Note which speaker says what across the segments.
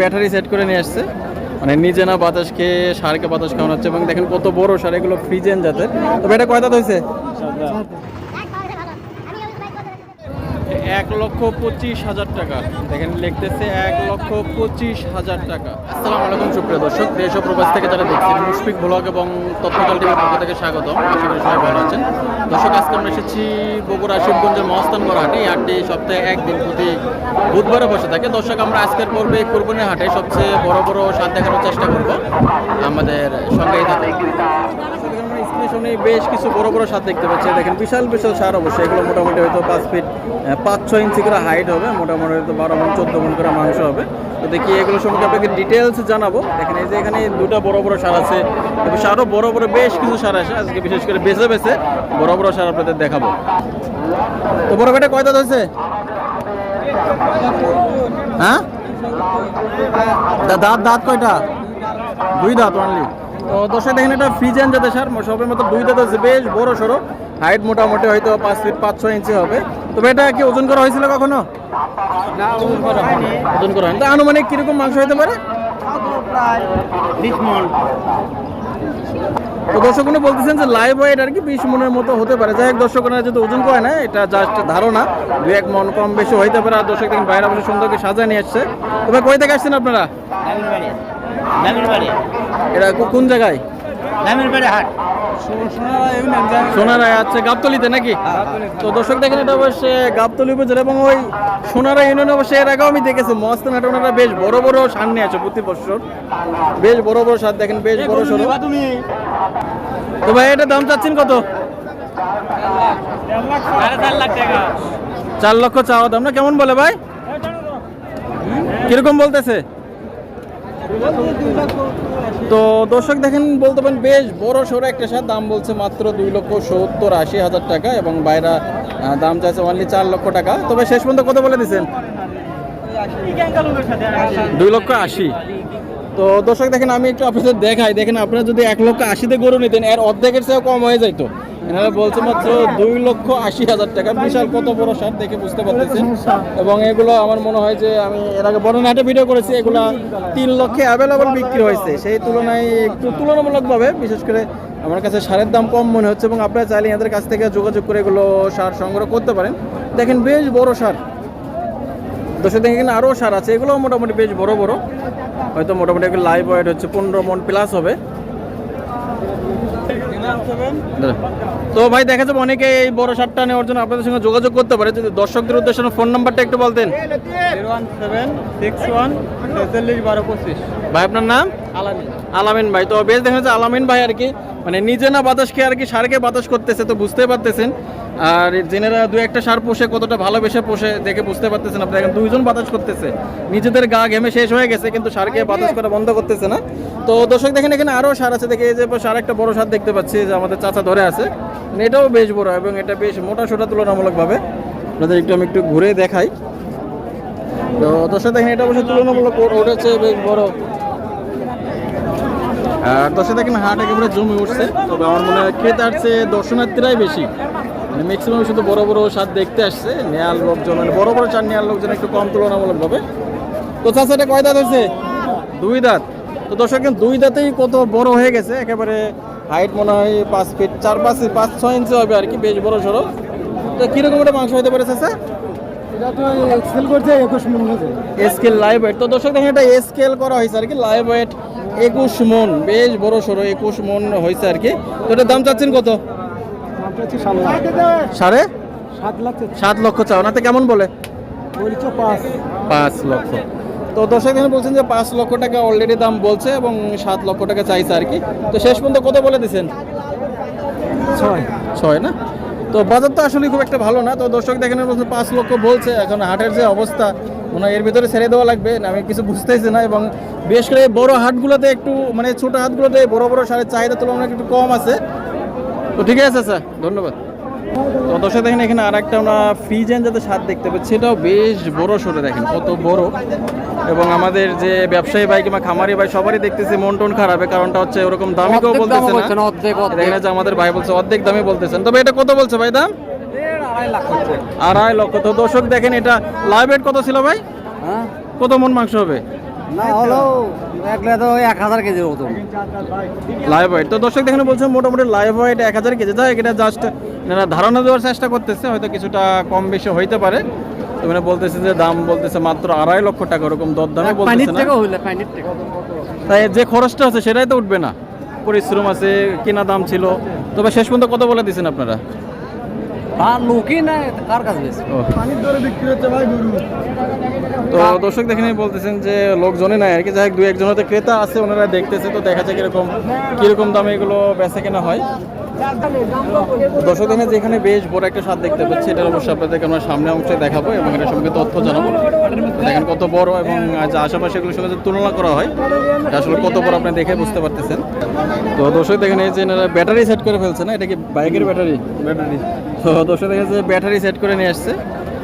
Speaker 1: Battery set করে নিয়ে আসছে। মানে নিজে না বাতাস খেয়ে সারকে বাতাস খাওয়ানো হচ্ছে এবং দেখেন কত বড় সার, এগুলো ফ্রিজেন জাতের। তবে এটা কয়টা হয়েছে? এক লক্ষ পঁচিশ হাজার টাকা। দেখেন লিখতেছে এক লক্ষ পঁচিশ হাজার টাকা। আসসালামু আলাইকুম, সুপ্রিয় দর্শক। দেশ প্রবাস থেকে যারা দেখছেন, মুশফিক ব্লগ এবং তথ্যকাল টিভির পক্ষ থেকে স্বাগত আশা করি সবাই ভালো আছেন। দর্শক, আজকে আমরা এসেছি বগুড়া শিবগঞ্জের মহস্তানগড় হাটে এই হাটটি সপ্তাহে একদিন প্রতি বুধবারে বসে থাকে। দর্শক, আমরা আজকের পর্বে কুরবানি হাটে সবচেয়ে বড় বড় স্বাদ দেখানোর চেষ্টা করব। আমাদের সঙ্গেই থাকুন। আমরা বেশ কিছু বড় বড় সার দেখতে পাচ্ছি। দেখেন, বিশাল বিশাল সার অবশ্যই। এগুলো মোটামুটি হয়তো পাঁচ ফিট পাঁচ, ছয় ইঞ্চি করে হাইট হবে। মোটামুটি হয়তো বারো মন, চোদ্দ মন করে মাংস হবে। তো দেখি এগুলো সম্পর্কে আপনাকে ডিটেলস জানাব। দেখেন, এই যে এখানে দুটো বড় বড় সার আছে এবং সারও বড় বড় বেশ কিছু সার আছে। আজকে বিশেষ করে বেছে বেছে বড় বড় সার আপনাদের দেখাবো। তো বড় বেটা কয় দাঁত হয়েছে? হ্যাঁ? দাঁত দাঁত কয়টা? দুই দাঁত অনলি তো দশে দেখেন এটা ফ্রিজেন যাতে স্যার সবের মতো দুই দাঁত আছে বেশ বড় সড়ো। হাইট মোটামুটি হয়তো পাঁচ ফিট পাঁচ ছয় ইঞ্চি হবে। তবে এটা কি ওজন করা হয়েছিল কখনো?
Speaker 2: না ওজন করা হয়নি।
Speaker 1: ওজন করা হয়নি। আনুমানিক কীরকম মাংস হতে পারে? তো দর্শকরা বলতেছেন যে লাইভ ওয়েট আর কি বিশ মনের মতো হতে পারে। যাই হোক দর্শকরা যেহেতু ওজন করে না এটা জাস্ট ধারণা। দু এক মন কম বেশি হইতে পারে। আর দর্শক দেখেন বাইরে বসে সুন্দর করে সাজায় নিয়ে আসছে তবে কই থেকে আসছেন আপনারা?
Speaker 2: নামের বাড়ি নামের বাড়ি
Speaker 1: এটা কোন জায়গায়?
Speaker 2: নামের হাট।
Speaker 1: সোনারায় আচ্ছা গাবতলিতে নাকি? তো দর্শক দেখেন এটা অবশ্যই গাবতলি উপজেলা এবং ওই সোনারা ইউনিয়ন অবশ্যই এর আগেও আমি দেখেছি ওনারা বেশ বড় বড় সার নিয়ে আছে প্রতি বছর। বেশ বড় বড় সার দেখেন বেশ বড় সড়ো।
Speaker 2: তুমি
Speaker 1: তো ভাই এটা দাম চাচ্ছেন কত?
Speaker 2: চার
Speaker 1: চার লক্ষ চাওয়া দাম না? কেমন বলে ভাই? কীরকম বলতেছে? তো দর্শক দেখেন, বলতে পারেন বেশ বড় সড়ো একটা সার। দাম বলছে মাত্র দুই লক্ষ সত্তর আশি হাজার টাকা এবং বাইরা দাম চাইছে অনলি চার লক্ষ টাকা। তবে শেষ পর্যন্ত কত বলে দিচ্ছেন দুই লক্ষ আশি। তো দর্শক, দেখেন, আমি একটু আপনাদের দেখাই। দেখেন, আপনারা যদি এক লক্ষ আশিতে গরু নিতেন, এর অর্ধেকের চেয়েও কম হয়ে যাইতো। এনারা বলছে মাত্র দুই লক্ষ আশি হাজার টাকা। বিশাল কত বড় সার দেখে বুঝতে পারতেছেন। এবং এগুলো আমার মনে হয় যে আমি এর আগে বর্ণনাটে ভিডিও করেছি, এগুলো তিন লক্ষে অ্যাভেলেবল বিক্রি হয়েছে। সেই তুলনায় একটু তুলনামূলকভাবে, বিশেষ করে আমার কাছে সারের দাম কম মনে হচ্ছে এবং আপনারা চাইলে এদের কাছ থেকে যোগাযোগ করে এগুলো সার সংগ্রহ করতে পারেন। দেখেন, বেশ বড় সার। দর্শক, দেখেন আরও সার আছে। এগুলো মোটামুটি বেশ বড় বড়। হয়তো মোটামুটি একটু লাইভ ওয়েট হচ্ছে পনেরো মন প্লাস হবে। তো ভাই দেখা যাবে অনেকে এই বড় সারটা নেওয়ার জন্য আপনাদের সঙ্গে যোগাযোগ করতে পারে। যদি দর্শকদের উদ্দেশ্যে ফোন নাম্বারটা একটু বলতেন। ভাই আপনার নাম? আলামিন। ভাই তো বেশ দেখা যাচ্ছে আলামিন ভাই আর কি মানে নিজে না বাতাস খেয়ে আর কি সারকে বাতাস করতেছে তো বুঝতেই পারতেছেন। আর জেনেরা দু একটা সার পোষে কতটা ভালোবেসে পোষে দেখে বুঝতে পারতেছেন আপনি এখন দুইজন বাতাস করতেছে। নিজেদের গা ঘেমে শেষ হয়ে গেছে কিন্তু সারকে বাতাস করা বন্ধ করতেছে না। তো দর্শক দেখেন এখানে আরও সার আছে দেখে এই যে সার একটা বড় সার দেখতে পাচ্ছি যে আমাদের চাচা ধরে আছে। মানে এটাও বেশ বড় এবং এটা বেশ মোটা সোটা তুলনামূলকভাবে। আপনাদের একটু আমি একটু ঘুরে দেখাই। তো দর্শক দেখেন এটা অবশ্যই তুলনামূলক ওটা হচ্ছে বেশ বড়। আর দশে দেখেন হাট একেবারে জমে উঠছে। তবে আমার মনে হয় ক্রেতার চেয়ে দর্শনার্থীরাই বেশি। মানে ম্যাক্সিমাম শুধু বড় বড় স্বাদ দেখতে আসছে নেয়ার লোকজন মানে বড় বড় চার নেয়ার লোকজন একটু কম তুলনামূলকভাবে। তো চাষা এটা কয় দাঁত হয়েছে? দুই দাঁত। তো দর্শক দুই দাঁতেই কত বড় হয়ে গেছে। একেবারে হাইট মনে হয় পাঁচ ফিট চার পাঁচ পাঁচ ছয় ইঞ্চি হবে আর কি বেশ বড় সড়ো। তো কীরকম একটা মাংস হতে পারে চাষা
Speaker 2: এটা তো এক্সেল করছে একুশ মন হয়েছে।
Speaker 1: স্কেল লাইভ ওয়েট তো দর্শক দেখেন এটা স্কেল করা হয়েছে আর কি লাইভ ওয়েট একুশ মন বেশ বড় সড়ো একুশ মন হয়েছে আর কি। তো এটার দাম চাচ্ছেন কত? সাড়ে?
Speaker 2: সাত
Speaker 1: লক্ষ চাও। নাতে কেমন বলে?
Speaker 2: পাঁচ।
Speaker 1: লক্ষ। তো দর্শক এখানে বলছেন যে পাঁচ লক্ষ টাকা অলরেডি দাম বলছে এবং সাত লক্ষ টাকা চাইছে আর কি। তো শেষ পর্যন্ত কত বলে দিছেন?
Speaker 2: ছয়।
Speaker 1: ছয় না? তো বাজার তো আসলে খুব একটা ভালো না। তো দর্শক দেখেন পাঁচ লক্ষ বলছে। এখন হাটের যে অবস্থা মনে এর ভিতরে ছেড়ে দেওয়া লাগবে। আমি কিছু বুঝতেছি না এবং বিশেষ করে বড় হাটগুলোতে একটু মানে ছোট হাটগুলোতে বড় বড় সারের চাহিদা তুলনায় একটু কম আছে। তো ঠিক আছে স্যার ধন্যবাদ। তো দর্শক দেখেন এখানে আর একটা আমরা ফ্রিজেন যাতে স্বাদ দেখতে পাচ্ছি। সেটাও বেশ বড় সরে দেখেন কত বড়। এবং আমাদের যে ব্যবসায়ী ভাই কিংবা খামারি ভাই সবারই দেখতেছি মন টন খারাপ কারণটা হচ্ছে ওরকম দামি কেউ বলতেছে না। দেখেন যে আমাদের ভাই বলছে অর্ধেক দামে বলতেছেন। তবে এটা কত বলছে ভাই দাম?
Speaker 2: আড়াই
Speaker 1: লক্ষ। তো দর্শক দেখেন এটা লাইভ রেট কত ছিল ভাই?
Speaker 2: হ্যাঁ?
Speaker 1: কত মন মাংস হবে?
Speaker 2: না হলো একলে তো এক হাজার কেজি মতো
Speaker 1: লাইভ ওয়েট তো দর্শক দেখেন বলছেন মোটামুটি লাইভ ওয়েট এক হাজার কেজি। যাই এটা জাস্ট এনারা ধারণা দেওয়ার চেষ্টা করতেছে হয়তো কিছুটা কম বেশি হইতে পারে। তো মানে বলতেছে যে দাম বলতেছে মাত্র আড়াই লক্ষ টাকা ওরকম দর দামে বলতেছে না।
Speaker 2: হইলে পানির থেকে
Speaker 1: তাই যে খরচটা আছে সেটাই তো উঠবে না। পরিশ্রম আছে কেনা দাম ছিল। তবে শেষ পর্যন্ত কত বলে দিচ্ছেন আপনারা?
Speaker 2: আর লোকই নাই কার কাছে বেশি পানির দরে বিক্রি হচ্ছে ভাই গরু।
Speaker 1: তো দর্শক দেখেন বলতেছেন যে লোকজনই নাই আর কি যাই হোক দু একজন হয়তো ক্রেতা আছে ওনারা দেখতেছে তো দেখা যায় কীরকম কীরকম দামে এগুলো বেচা কেনা হয়। দর্শক দেখেন যেখানে বেশ বড় একটা স্বাদ দেখতে পাচ্ছি এটা অবশ্যই আপনাদেরকে আমরা সামনে অংশে দেখাবো এবং এটা সম্পর্কে তথ্য জানাব। দেখেন কত বড় এবং যে আশেপাশে এগুলোর সঙ্গে তুলনা করা হয় এটা আসলে কত বড় আপনি দেখে বুঝতে পারতেছেন। তো দর্শক দেখেন এই যে ব্যাটারি সেট করে ফেলছে না? এটা কি বাইকের ব্যাটারি? ব্যাটারি। তো দর্শক দেখেন যে ব্যাটারি সেট করে নিয়ে আসছে।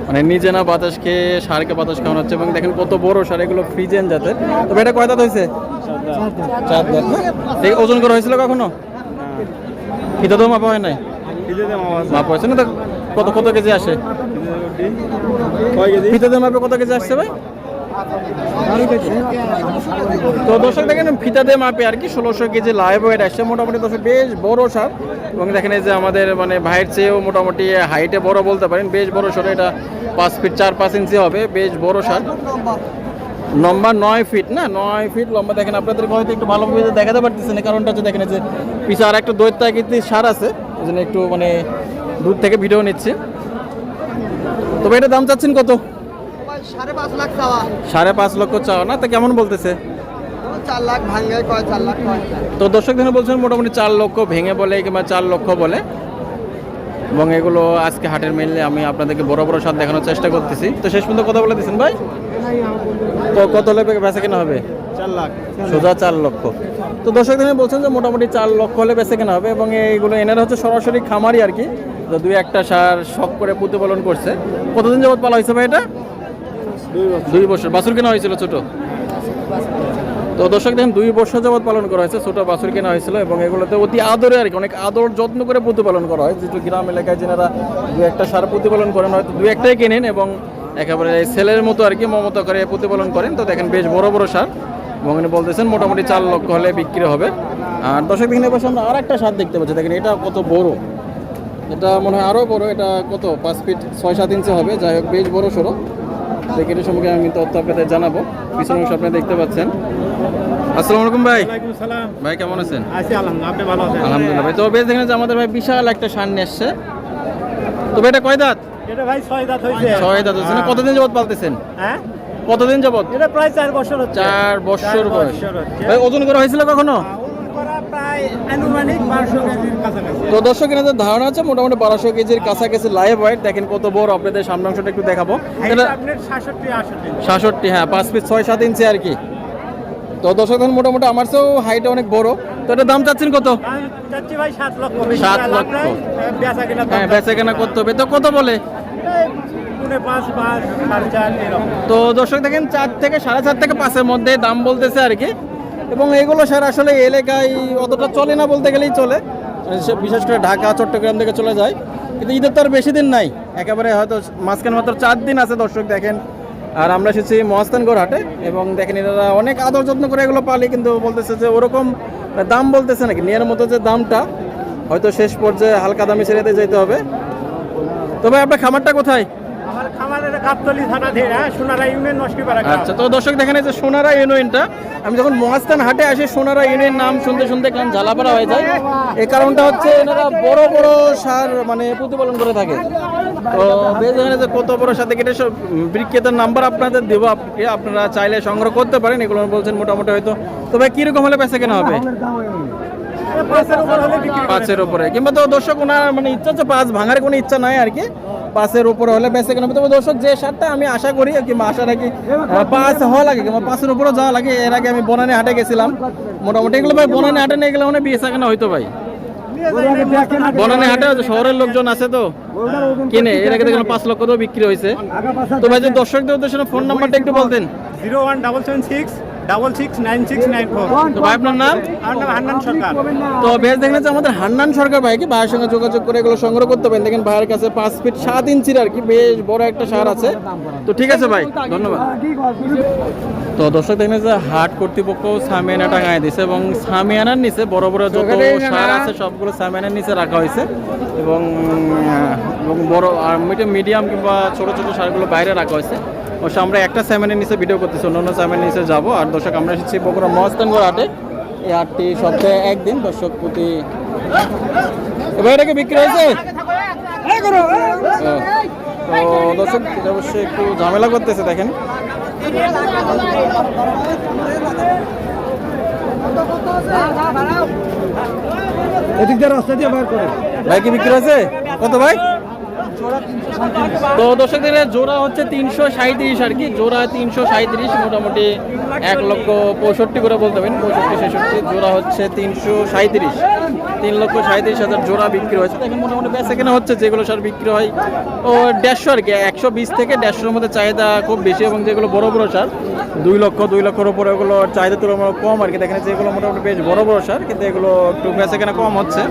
Speaker 1: মানে নিজে না বাতাস খেয়ে সারকে বাতাস খাওয়ানো হচ্ছে এবং দেখেন কত বড় সার এগুলো ফ্রিজেন জাতের। তবে এটা কয় দাঁত হয়েছে? চার দাঁত। না? এই ওজন করা হয়েছিল কখনো? এটা তো মাপা হয় নাই? মাপা হয়েছে না? কত কত কেজি আসে? ফিতাদের মাপে কত কেজি আসছে ভাই? তো দর্শক দেখেন ফিতাদের মাপে আর কি ষোলোশো কেজি লাইভ ওয়েট আসছে। মোটামুটি দর্শক বেশ বড় সার এবং দেখেন এই যে আমাদের মানে ভাইয়ের চেয়েও মোটামুটি হাইটে বড় বলতে পারেন বেশ বড় সার এটা পাঁচ ফিট চার পাঁচ ইঞ্চি হবে বেশ বড় সার লম্বা নয় ফিট না? নয় ফিট লম্বা। দেখেন আপনাদের হয়তো একটু ভালোভাবে দেখাতে পারতেছে না কারণটা হচ্ছে দেখেন যে পিছনে আর একটা দৈত্য আকৃতির সার আছে ওই জন্য একটু মানে দূর থেকে ভিডিও নিচ্ছি। তবে এটা দাম চাচ্ছেন কত?
Speaker 2: সাড়ে পাঁচ লাখ চাওয়া।
Speaker 1: সাড়ে পাঁচ লক্ষ চাও না? তা কেমন বলতেছে? তো দর্শক দিনে বলছেন মোটামুটি চার লক্ষ ভেঙে বলে কিংবা চার লক্ষ বলে। এবং এগুলো আজকে হাটের মেনলি আমি আপনাদেরকে বড় বড় স্বাদ দেখানোর চেষ্টা করতেছি। তো শেষ পর্যন্ত কথা বলে দিচ্ছেন ভাই? তো কত হলে বেচা কেনা হবে?
Speaker 2: চার লাখ।
Speaker 1: সোজা চার লক্ষ। তো দর্শক দিনে বলছেন যে মোটামুটি চার লক্ষ হলে বেচে কেনা হবে এবং এইগুলো এনারা হচ্ছে সরাসরি খামারি আর কি তো দুই একটা সার শখ করে প্রতিপালন করছে। কতদিন যাবত পালা হয়েছে ভাই এটা? দুই বছর। বাছুর কেনা হয়েছিল ছোট? তো দর্শক দেখেন, দুই বছর যাবত পালন করা হয়েছে, ছোট বাছুর কেনা হয়েছিল এবং এগুলোতে অতি আদরে আর কি, অনেক আদর যত্ন করে প্রতিপালন করা হয়। যেহেতু গ্রাম এলাকায় যেনারা দু একটা সার প্রতিপালন করেন, হয়তো দু একটাই কেনেন এবং একেবারে ছেলের মতো আর কি মমতা করে প্রতিপালন করেন। তো দেখেন, বেশ বড় বড় সার এবং উনি বলতেছেন মোটামুটি চার লক্ষ হলে বিক্রি হবে। আর দর্শক দেখেন, এবার আমরা আর একটা সার দেখতে পাচ্ছি। দেখেন, এটা কত বড়। এটা মনে হয় আরও বড়, এটা কত? পাঁচ ফিট ছয় সাত ইঞ্চি হবে। যাই হোক, বেশ বড় সড়ো। দেখে সম্পর্কে আমি তথ্য আপনাদের জানাব। পিছনে অংশ আপনি দেখতে পাচ্ছেন। আসসালামু আলাইকুম ভাই। ভাই কেমন আছেন?
Speaker 2: আলহামদুলিল্লাহ। আপনি ভালো আছেন?
Speaker 1: আলহামদুলিল্লাহ ভাই। তো বেশ দেখেন যে আমাদের ভাই বিশাল একটা সার নিয়ে এটা কয় দাঁত?
Speaker 2: এটা ভাই ছয় দাঁত হয়েছে।
Speaker 1: ছয় দাঁত হচ্ছে কতদিন যাবত পালতেছেন?
Speaker 2: হ্যাঁ?
Speaker 1: কতদিন যাবত
Speaker 2: এটা প্রায় চার বছর
Speaker 1: চার বছর বয়স। ভাই ওজন করা হয়েছিল কখনো? তো দর্শক এনাদের ধারণা আছে মোটামুটি বারোশো কেজির কাছাকাছি লাইভ ওয়েট দেখেন কত বড় আপনাদের সামনে অংশটা একটু দেখাবো।
Speaker 2: সাতষট্টি
Speaker 1: হ্যাঁ পাঁচ ফিট ছয় সাত ইঞ্চি আর কি। তো দর্শক এখন মোটামুটি আমার চেয়েও হাইট অনেক বড়। তো এটা দাম চাচ্ছেন কত?
Speaker 2: চাচ্ছি ভাই সাত লক্ষ
Speaker 1: হ্যাঁ বেচা কেনা করতে হবে? তো কত বলে? তো দর্শক দেখেন চার থেকে সাড়ে চার থেকে পাঁচের মধ্যে দাম বলতেছে আর কি। এবং এগুলো স্যার আসলে এলাকায় অতটা চলে না বলতে গেলেই চলে। বিশেষ করে ঢাকা, চট্টগ্রাম থেকে চলে যায়। কিন্তু ঈদের তো আর বেশি দিন নাই। একেবারে হয়তো মাঝখানে মাত্র চার দিন আছে দর্শক দেখেন। আর আমরা এসেছি মহাস্থানগড় হাটে এবং দেখেন এরা অনেক আদর যত্ন করে এগুলো পালি, কিন্তু বলতেছে যে ওরকম দাম বলতেছে নাকি? নিয়ার মতো যে দামটা, হয়তো শেষ পর্যায়ে হালকা দামে ছেড়ে যেতে হবে। তবে আপনার খামারটা কোথায়?
Speaker 2: গাবতলি থানা ধীরে হ্যাঁ সোনারা ইউনিয়ন।
Speaker 1: আচ্ছা তো দর্শক দেখেন এই যে সোনারা ইউনিয়নটা আমি যখন মহাস্থান হাটে আসি সোনারা ইউনিয়ন নাম শুনতে শুনতে দেখলাম ঝালাপাড়া হয়ে যায়। এই কারণটা হচ্ছে এনারা বড় বড় সার মানে প্রতিপালন করে থাকে। তো যে কত বড় সাথে কেটে সব বিক্রেতার নাম্বার আপনাদের দেবো আপনারা চাইলে সংগ্রহ করতে পারেন এগুলো বলছেন মোটামুটি হয়তো। তবে কীরকম হলে পেছে কেনা হবে?
Speaker 2: পাঁচের উপরে
Speaker 1: কিংবা তো দর্শক ওনার মানে ইচ্ছা হচ্ছে পাঁচ ভাঙার কোনো ইচ্ছা নাই আর কি। পাঁচের উপরে হলে বেঁচে কেন তবে দর্শক, যে সারটা আমি আশা করি কিংবা আশা রাখি পাঁচ হওয়া লাগে। কিংবা পাঁচের উপরেও যাওয়া লাগে। এর আগে আমি বনানি হাটে গেছিলাম। মোটামুটি এগুলো ভাই, বনানি হাটে নিয়ে গেলে মানে বিয়ে কেনা হয়তো ভাই। বনানি হাটে শহরের লোকজন আছে তো। কিনে, এর আগে দেখলাম পাঁচ লক্ষ তো বিক্রি হয়েছে। তো ভাই, যে দর্শকদের উদ্দেশ্যে ফোন নাম্বারটা একটু বলতেন।
Speaker 2: Zero one double seven six double six nine six nine four.
Speaker 1: তো ভাই আপনার নাম?
Speaker 2: আমার নাম হান্নান সরকার।
Speaker 1: তো বেশ দেখলেন যে আমাদের হান্নান সরকার ভাইকে ভাইয়ের সঙ্গে যোগাযোগ করে এগুলো সংগ্রহ করতে পারেন? দেখেন ভাইয়ের কাছে পাঁচ ফিট সাত ইঞ্চির আর কি বেশ বড় একটা সার আছে। তো ঠিক আছে ভাই ধন্যবাদ। তো দর্শক দেখলেন যে হাট কর্তৃপক্ষ সামিয়ানা টাঙায় দিছে এবং সামিয়ানার নিচে বড় বড় যত সার আছে সবগুলো সামিয়ানার নিচে রাখা হয়েছে। এবং এবং বড় মিডিয়াম কিংবা ছোট ছোট সারগুলো বাইরে রাখা হয়েছে। অবশ্য আমরা একটা স্যামেনের নিচে ভিডিও করতেছি অন্য অন্য স্যামেনের নিচে যাব। আর দর্শক আমরা এসেছি বগুড়া মহস্তানগড় হাটে। এই হাটটি সপ্তাহে একদিন দর্শক প্রতি এবার এটাকে বিক্রি হয়েছে? তো দর্শক অবশ্যই একটু ঝামেলা করতেছে দেখেন।
Speaker 2: এদিক দিয়ে রাস্তা দিয়ে বার করে।
Speaker 1: ভাই কি বিক্রি হয়েছে? কত ভাই? তো দর্শক দিনের জোড়া হচ্ছে তিনশো সাঁত্রিশ আর কি, জোড়া তিনশো সাঁত্রিশ মোটামুটি এক লক্ষ পঁয়ষট্টি করে বলতে পারেন, পঁয়ষট্টি, ছেষট্টি, জোড়া হচ্ছে তিনশো সাঁত্রিশ তিন লক্ষ সাঁত্রিশ হাজার জোড়া বিক্রি হয়েছে। দেখেন মোটামুটি বেচা কেনা হচ্ছে, যেগুলো সার বিক্রি হয়, ও দেড়শো আর কি, একশো বিশ থেকে দেড়শোর মধ্যে চাহিদা খুব বেশি এবং যেগুলো বড় বড় সার, দুই লক্ষ, দুই লক্ষের উপরে ওগুলো চাহিদা তুলনামূলক কম আর কি। দেখেন যেগুলো মোটামুটি বেশ বড় বড় সার, কিন্তু এগুলো একটু বেচা কেনা কম হচ্ছে।